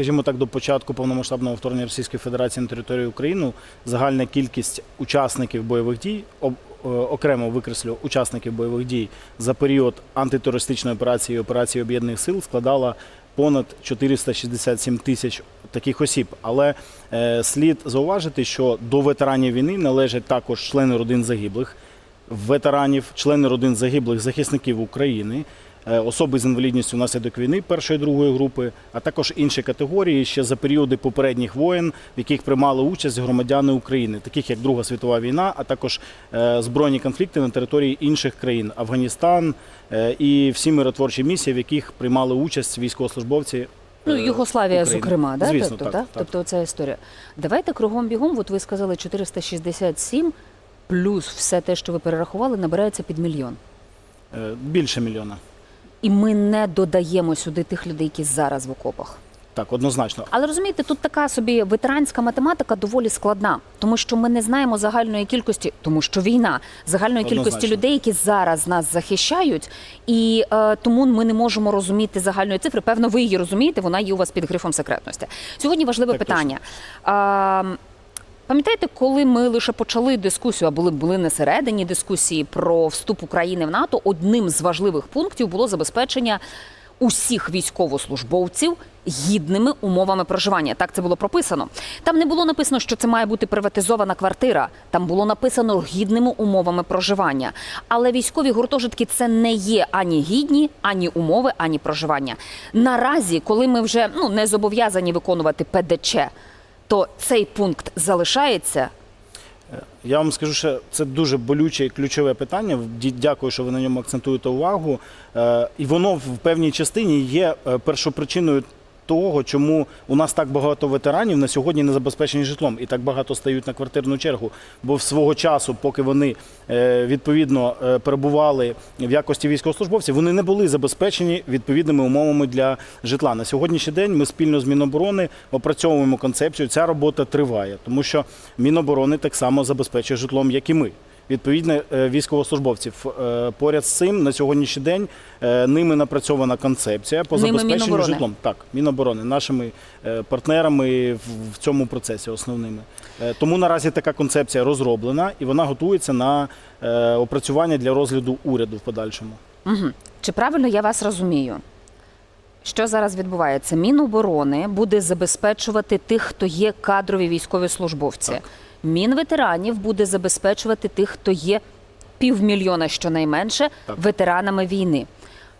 скажімо так, до початку повномасштабного вторгнення Російської Федерації на територію України загальна кількість учасників бойових дій е, окремо викреслю учасників бойових дій за період антитерористичної операції і операції об'єднаних сил складала понад 467 тисяч таких осіб. Але е, слід зауважити, що до ветеранів війни належать також члени родин загиблих, ветеранів, члени родин загиблих захисників України, особи з інвалідністю внаслідок війни першої другої групи, а також інші категорії ще за періоди попередніх воєн, в яких приймали участь громадяни України, таких як Друга світова війна, а також е, збройні конфлікти на території інших країн Афганістан е, і всі миротворчі місії, в яких приймали участь військовослужбовці. Ну, е, Югославія, України. зокрема, да? Звісно, тобто, так, да? так. тобто ця історія. Давайте кругом бігом. От ви сказали 467 плюс все те, що ви перерахували, набирається під мільйон. Е, Більше мільйона. І ми не додаємо сюди тих людей, які зараз в окопах. Так, однозначно. Але розумієте, тут така собі ветеранська математика доволі складна, тому що ми не знаємо загальної кількості, тому що війна загальної кількості Однозначно. людей, які зараз нас захищають, і е, тому ми не можемо розуміти загальної цифри. Певно, ви її розумієте, вона є у вас під грифом секретності. Сьогодні важливе Так, питання. А, Пам'ятаєте, коли ми лише почали дискусію, а були, були не середині дискусії про вступ України в НАТО, одним з важливих пунктів було забезпечення усіх військовослужбовців гідними умовами проживання. Так це було прописано. Там не було написано, що це має бути приватизована квартира. Там було написано гідними умовами проживання. Але військові гуртожитки це не є ані гідні, ані умови, ані проживання. Наразі, коли ми вже ну не зобов'язані виконувати ПДЧ, то цей пункт залишається. Я вам скажу, що це дуже болюче і ключове питання. Дякую, що ви на ньому акцентуєте увагу. Е, І воно в певній частині є е, першопричиною того, чому у нас так багато ветеранів на сьогодні не забезпечені житлом і так багато стають на квартирну чергу. Бо в свого часу, поки вони е, відповідно е, перебували в якості військовослужбовців, вони не були забезпечені відповідними умовами для житла. На сьогоднішній день ми спільно з Міноборони опрацьовуємо концепцію. Ця робота триває, тому що Міноборони так само забезпечує житлом, як і ми. Відповідно, е, військовослужбовців Е, поряд з цим на сьогоднішній день е, ними напрацьована концепція по Ними забезпеченню Міноборони? житлом. Так, Міноборони, нашими партнерами в, цьому процесі основними. Тому наразі така концепція розроблена і вона готується на опрацювання для розгляду уряду в подальшому. Угу. Чи правильно я вас розумію? Що зараз відбувається? Міноборони буде забезпечувати тих, хто є кадрові військові службовці. Так. Мінветеранів буде забезпечувати тих, хто є півмільйона щонайменше Так. ветеранами війни.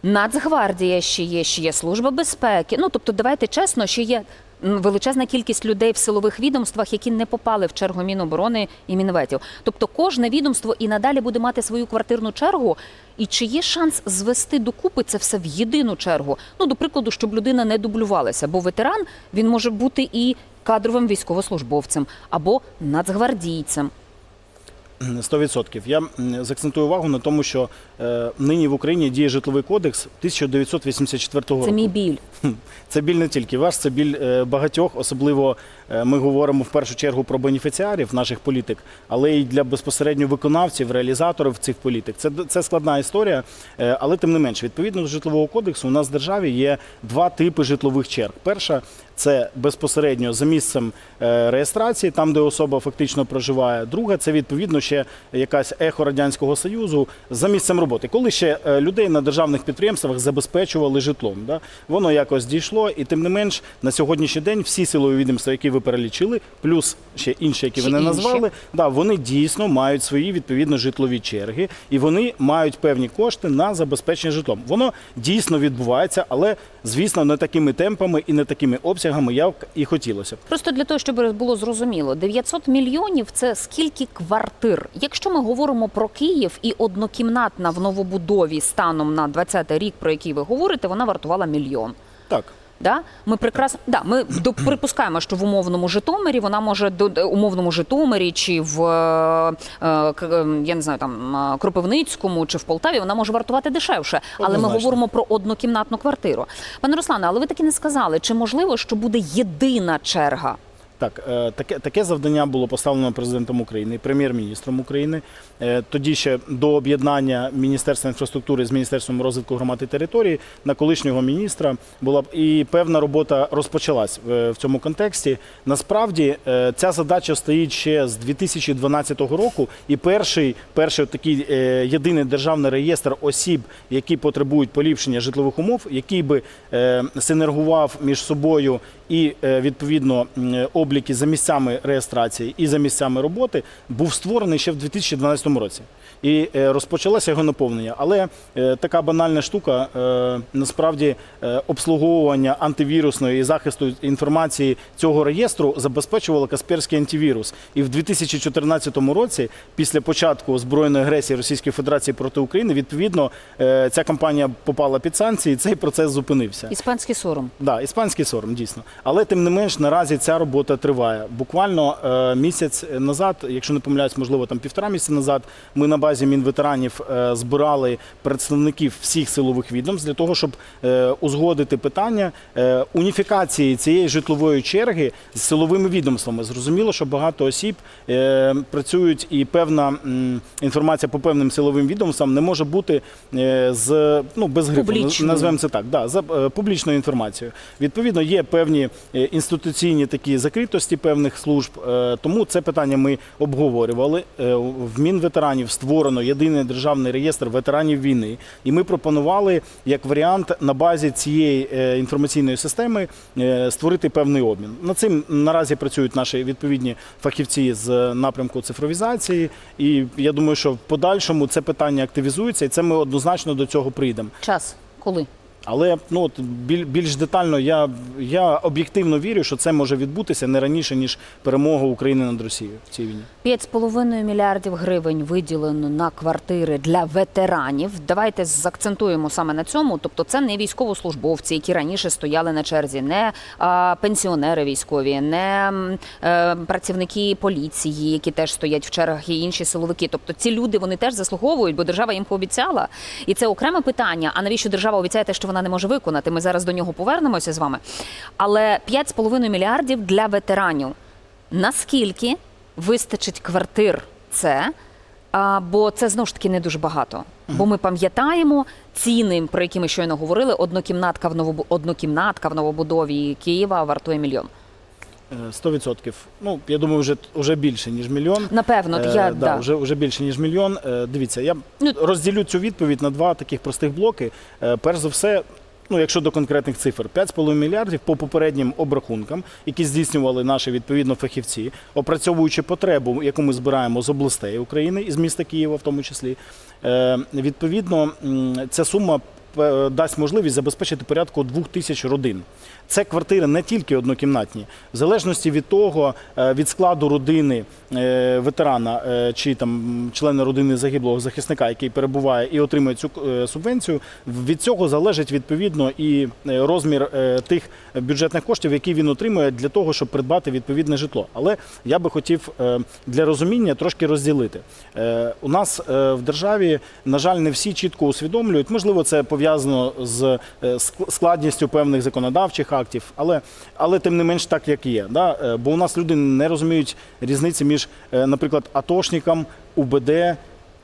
Нацгвардія ще є, ще є служба безпеки. Ну тобто, давайте чесно, ще є величезна кількість людей в силових відомствах, які не попали в чергу Міноборони і Мінветів. Тобто, кожне відомство і надалі буде мати свою квартирну чергу. І чи є шанс звести докупи це все в єдину чергу? Ну, до прикладу, щоб людина не дублювалася, бо ветеран він може бути і кадровим військовослужбовцем або нацгвардійцем. 100%. Я заакцентую увагу на тому, що е, нині в Україні діє житловий кодекс 1984 року. Це мій біль. Це біль не тільки ваш, це біль е, багатьох. Особливо е, ми говоримо в першу чергу про бенефіціарів наших політик, але й для безпосередньо виконавців, реалізаторів цих політик. Це, це складна історія, але тим не менше, відповідно до житлового кодексу, у нас в державі є два типи житлових черг. Перша це безпосередньо за місцем е, реєстрації, там, де особа фактично проживає. Друга це відповідно ще якась ехо радянського союзу за місцем роботи, коли ще е, людей на державних підприємствах забезпечували житлом. Да? Воно якось дійшло, і тим не менш на сьогоднішній день всі силові відомства, які ви перелічили, плюс ще інші, які ви не назвали, да, вони дійсно мають свої відповідно житлові черги, і вони мають певні кошти на забезпечення житлом. Воно дійсно відбувається, але звісно не такими темпами і не такими обсягами, як і хотілося. Просто для того, щоб було зрозуміло, 900 мільйонів це скільки квартир. Якщо ми говоримо про Київ і однокімнатна в новобудові станом на 20 рік, про який ви говорите, вона вартувала мільйон. Так. Да? Ми прекрасно да, ми до- припускаємо, що в умовному Житомирі вона може до до- умовному Житомирі чи в е, е, е, я не знаю там е, Кропивницькому чи в Полтаві вона може вартувати дешевше. Але ми говоримо про однокімнатну квартиру. Пане Руслане, але ви таки не сказали, чи можливо, що буде єдина черга? Так, е, таке, таке завдання було поставлено президентом України, прем'єр-міністром України. Е, Тоді ще до об'єднання Міністерства інфраструктури з Міністерством розвитку громад і території на колишнього міністра була і певна робота розпочалась е, в цьому контексті. Насправді ця задача стоїть ще з 2012 року, і перший, перший такий єдиний державний реєстр осіб, які потребують поліпшення житлових умов, який би синергував між собою і е, відповідно обліки за місцями реєстрації і за місцями роботи, був створений ще в 2012 році. І е, розпочалося його наповнення. Але е, така банальна штука е, насправді обслуговування антивірусної і захисту інформації цього реєстру забезпечувало Касперський антивірус. І в 2014 році, після початку збройної агресії Російської Федерації проти України, відповідно ця компанія попала під санкції, і цей процес зупинився. Іспанський сором. Да, іспанський сором, дійсно. Але тим не менш, наразі ця робота триває. Буквально місяць назад, якщо не помиляюсь, можливо, там півтора місяця назад, ми на базі Мінветеранів е, збирали представників всіх силових відомств для того, щоб е, узгодити питання е, уніфікації цієї житлової черги з силовими відомствами. Зрозуміло, що багато осіб працюють, і певна інформація по певним силовим відомствам не може бути з ну без грифу. Назвемо це так, да, за публічною інформацією. Відповідно, є певні інституційні такі закритості певних служб. Тому це питання ми обговорювали. В Мінветеранів створено єдиний державний реєстр ветеранів війни, і ми пропонували як варіант на базі цієї е, інформаційної системи е, створити певний обмін. Над цим наразі працюють наші відповідні фахівці з напрямку цифровізації. І я думаю, що в подальшому це питання активізується, і це ми однозначно до цього прийдемо. Час. Коли? Але ну от біль, більш детально я, я об'єктивно вірю, що це може відбутися не раніше ніж перемога України над Росією в цій війні. 5,5 мільярдів гривень виділено на квартири для ветеранів. Давайте закцентуємо саме на цьому. Тобто, це не військовослужбовці, які раніше стояли на черзі, не а, пенсіонери військові, не м, е, працівники поліції, які теж стоять в чергах, і інші силовики. Тобто, ці люди вони теж заслуговують, бо держава їм пообіцяла. І це окреме питання. А навіщо держава обіцяє те, що вона не може виконати? Ми зараз до нього повернемося з вами. Але 5,5 мільярдів для ветеранів. Наскільки вистачить квартир це? А, бо це знову ж таки не дуже багато. Бо ми пам'ятаємо ціни, про які ми щойно говорили. Однокімнатка в новобу... однокімнатка в новобудові Києва вартує мільйон. Е, 100%. Ну, я думаю, вже, вже більше, ніж мільйон. Напевно, Е, я да, да. вже, вже більше, ніж мільйон. Е, Дивіться, я Ну- розділю цю відповідь на два таких простих блоки. Е, Перш за все, ну, якщо до конкретних цифр, 5,5 мільярдів по попереднім обрахункам, які здійснювали наші відповідно фахівці, опрацьовуючи потребу, яку ми збираємо з областей України і з міста Києва, в тому числі, е, відповідно, ця сума. е, Дасть можливість забезпечити порядку двох тисяч родин. Це квартири не тільки однокімнатні, в залежності від того, е, від складу родини е, ветерана е, чи там члена родини загиблого захисника, який перебуває і отримує цю субвенцію. Від цього залежить відповідно і розмір тих бюджетних коштів, які він отримує для того, щоб придбати відповідне житло. Але я би хотів для розуміння трошки розділити. У нас в державі, на жаль, не всі чітко усвідомлюють. Можливо, це пов'язано з складністю певних законодавчих але, але тим не менш так, як є. Да? Е, Бо у нас люди не розуміють різниці між, е, наприклад, атошником, УБД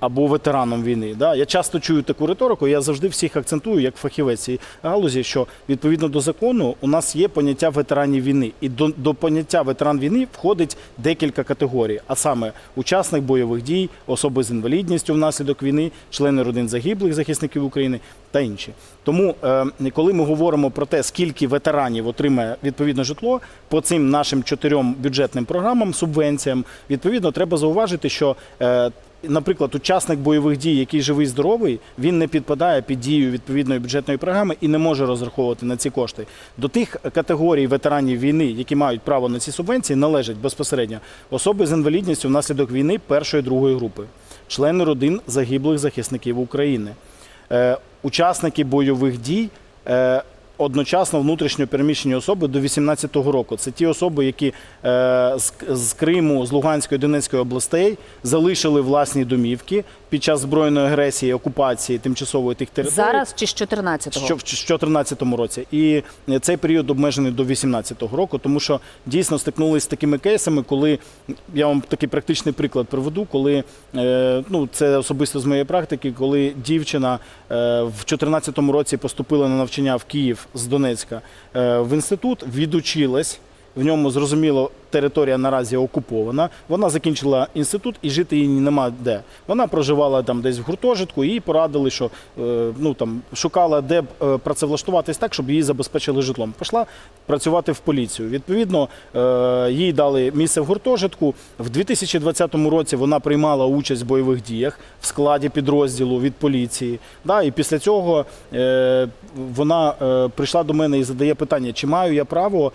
або ветераном війни. Да? Я часто чую таку риторику, я завжди всіх акцентую, як фахівець цієї галузі, що відповідно до закону у нас є поняття ветеранів війни. І до, до поняття ветеран війни входить декілька категорій, а саме учасник бойових дій, особи з інвалідністю внаслідок війни, члени родин загиблих захисників України та інші. Тому, е, коли ми говоримо про те, скільки ветеранів отримає відповідне житло по цим нашим чотирьом бюджетним програмам, субвенціям, відповідно, треба зауважити, що е, Наприклад, учасник бойових дій, який живий здоровий, він не підпадає під дію відповідної бюджетної програми і не може розраховувати на ці кошти. До тих категорій ветеранів війни, які мають право на ці субвенції, належать безпосередньо особи з інвалідністю внаслідок війни першої другої групи, члени родин загиблих захисників України, е, учасники бойових дій. Одночасно внутрішньо переміщені особи до 18-го року. Це ті особи, які е, з Криму, з Луганської, Донецької областей залишили власні домівки під час збройної агресії, окупації тимчасової тих територій. Зараз чи з 14-го? Що в 2014 році, і е, цей період обмежений до 2018 року, тому що дійсно стикнулися з такими кейсами, коли я вам такий практичний приклад приведу, коли е, ну це особисто з моєї практики, коли дівчина е, в 2014 році поступила на навчання в Київ з Донецька в інститут, відучилась. В ньому зрозуміло, територія наразі окупована. Вона закінчила інститут і жити їй нема де. Вона проживала там десь в гуртожитку, їй порадили, що е, ну там шукала де б, е, працевлаштуватись так, щоб її забезпечили житлом. Пішла працювати в поліцію. Відповідно, е, їй дали місце в гуртожитку. В 2020 році вона приймала участь в бойових діях в складі підрозділу від поліції. Да, і після цього вона прийшла до мене і задає питання, чи маю я право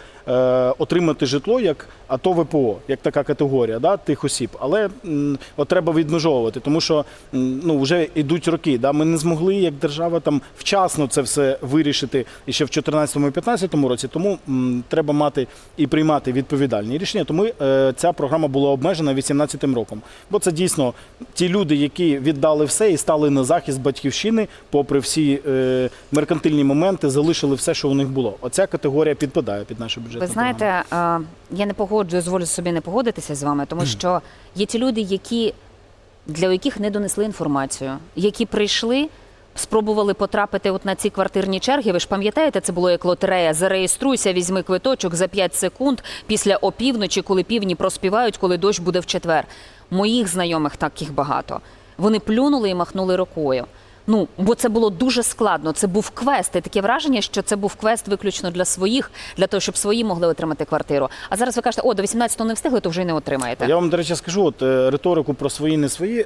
отримати житло як АТО ВПО, як така категорія да, тих осіб. Але м, от треба відмежовувати, тому що м, ну, вже йдуть роки. Да, ми не змогли як держава там вчасно це все вирішити і ще в 2014-2015 році. Тому м, треба мати і приймати відповідальні рішення. Тому е, ця програма була обмежена 18-м роком. Бо це дійсно ті люди, які віддали все і стали на захист батьківщини, попри всі е, меркантильні моменти, залишили все, що у них було. Оця категорія підпадає під нашу бюджетну Ви знаєте, е, я не погоджую, дозволю собі не погодитися з вами, тому що є ті люди, які для яких не донесли інформацію, які прийшли. Спробували потрапити от на ці квартирні черги. Ви ж пам'ятаєте, це було як лотерея. Зареєструйся, візьми квиточок за 5 секунд після опівночі, коли півні проспівають, коли дощ буде в четвер. Моїх знайомих таких багато. Вони плюнули і махнули рукою. Ну, бо це було дуже складно. Це був квест. І таке враження, що це був квест виключно для своїх, для того, щоб свої могли отримати квартиру. А зараз ви кажете, о, до 18-го не встигли, то вже й не отримаєте. Я вам, до речі, скажу, от е, риторику про свої, не свої.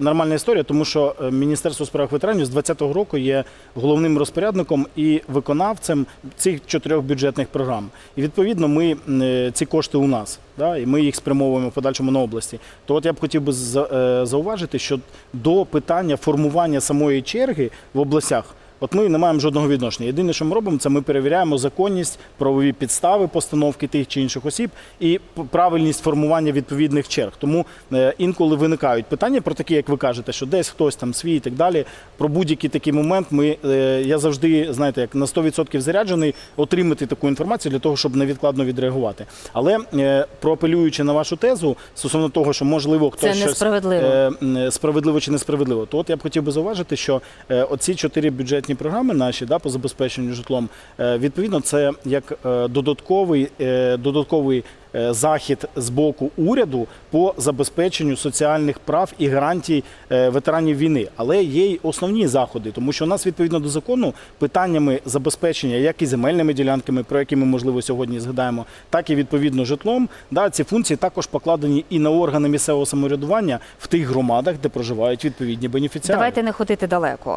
Нормальна історія, тому що е, Міністерство справ ветеранів з 2020 року є головним розпорядником і виконавцем цих чотирьох бюджетних програм. І відповідно ми е, ці кошти у нас, да, і ми їх спрямовуємо в подальшому на області. То от я б хотів би е, зауважити, що до питання формування самої черги в областях. От ми не маємо жодного відношення. Єдине, що ми робимо, це ми перевіряємо законність, правові підстави постановки тих чи інших осіб і правильність формування відповідних черг. Тому е, інколи виникають питання про такі, як ви кажете, що десь хтось там свій і так далі. Про будь-який такий момент ми е, я завжди знаєте, як на 100% заряджений отримати таку інформацію для того, щоб невідкладно відреагувати. Але е, проапелюючи на вашу тезу стосовно того, що можливо хтось Це щось, несправедливо. справедливо чи несправедливо. То от я б хотів би зауважити, що оці чотири бюджетні програми наші да, по забезпеченню житлом, е, відповідно, це як е, додатковий, е, додатковий захід з боку уряду по забезпеченню соціальних прав і гарантій ветеранів війни. Але є й основні заходи, тому що у нас відповідно до закону питаннями забезпечення як і земельними ділянками, про які ми можливо сьогодні згадаємо, так і відповідно житлом. Да, ці функції також покладені і на органи місцевого самоврядування в тих громадах, де проживають відповідні бенефіціари. Давайте не ходити далеко.